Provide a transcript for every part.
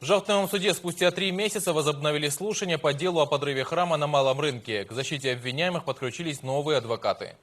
В Жовтневом суде спустя три месяца возобновили слушания по делу о подрыве храма на Малом рынке. К защите обвиняемых подключились новые адвокаты.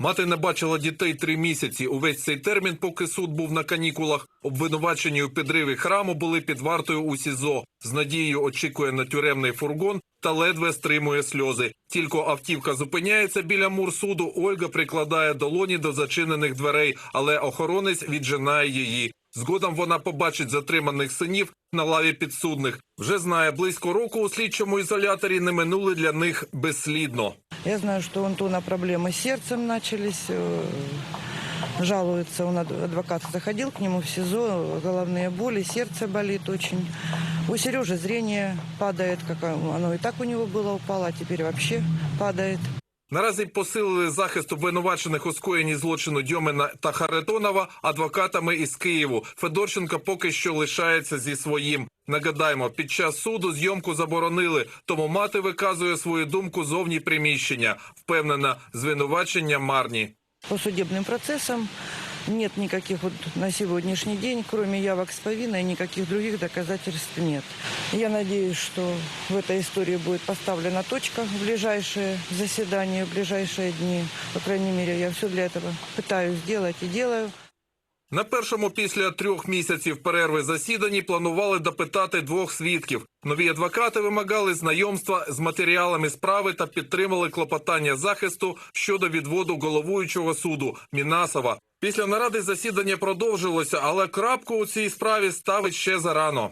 Мати не бачила дітей три місяці. Увесь цей термін, поки суд був на канікулах, обвинувачені у підриві храму були під вартою у СІЗО. З надією очікує на тюремний фургон та ледве стримує сльози. Тільки автівка зупиняється біля мур суду. Ольга прикладає долоні до зачинених дверей, але охоронець віджинає її. Згодом вона побачить затриманих синів на лаві підсудних. Вже знає близько року у слідчому ізоляторі не минули для них безслідно. Я знаю, что у Антона проблемы с сердцем начались. э, Жалуется, он ад- адвокат заходил к нему в СИЗО, головные боли, сердце болит очень. У Сережи зрение падает, как оно и так у него было упало, а теперь вообще падает. Наразі посилили захист обвинувачених у скоєнні злочину Дьомина та Харитонова адвокатами із Києву. Федорченко поки що лишається зі своїм. Нагадаємо, під час суду зйомку заборонили, тому мати виказує свою думку зовні приміщення. Впевнена, звинувачення марні. По судебним процессам нет никаких вот на сегодняшний день, кроме явок с повинной, никаких других доказательств нет. Я надеюсь, что в этой истории будет поставлена точка в ближайшие заседания, в ближайшие дни. По крайней мере, я все для этого пытаюсь сделать и делаю. На першому після трьох місяців перерви засіданні планували допитати двох свідків. Нові адвокати вимагали знайомства з матеріалами справи та підтримали клопотання захисту щодо відводу головуючого суду Мінасова. Після наради засідання продовжилося, але крапку у цій справі ставить ще зарано.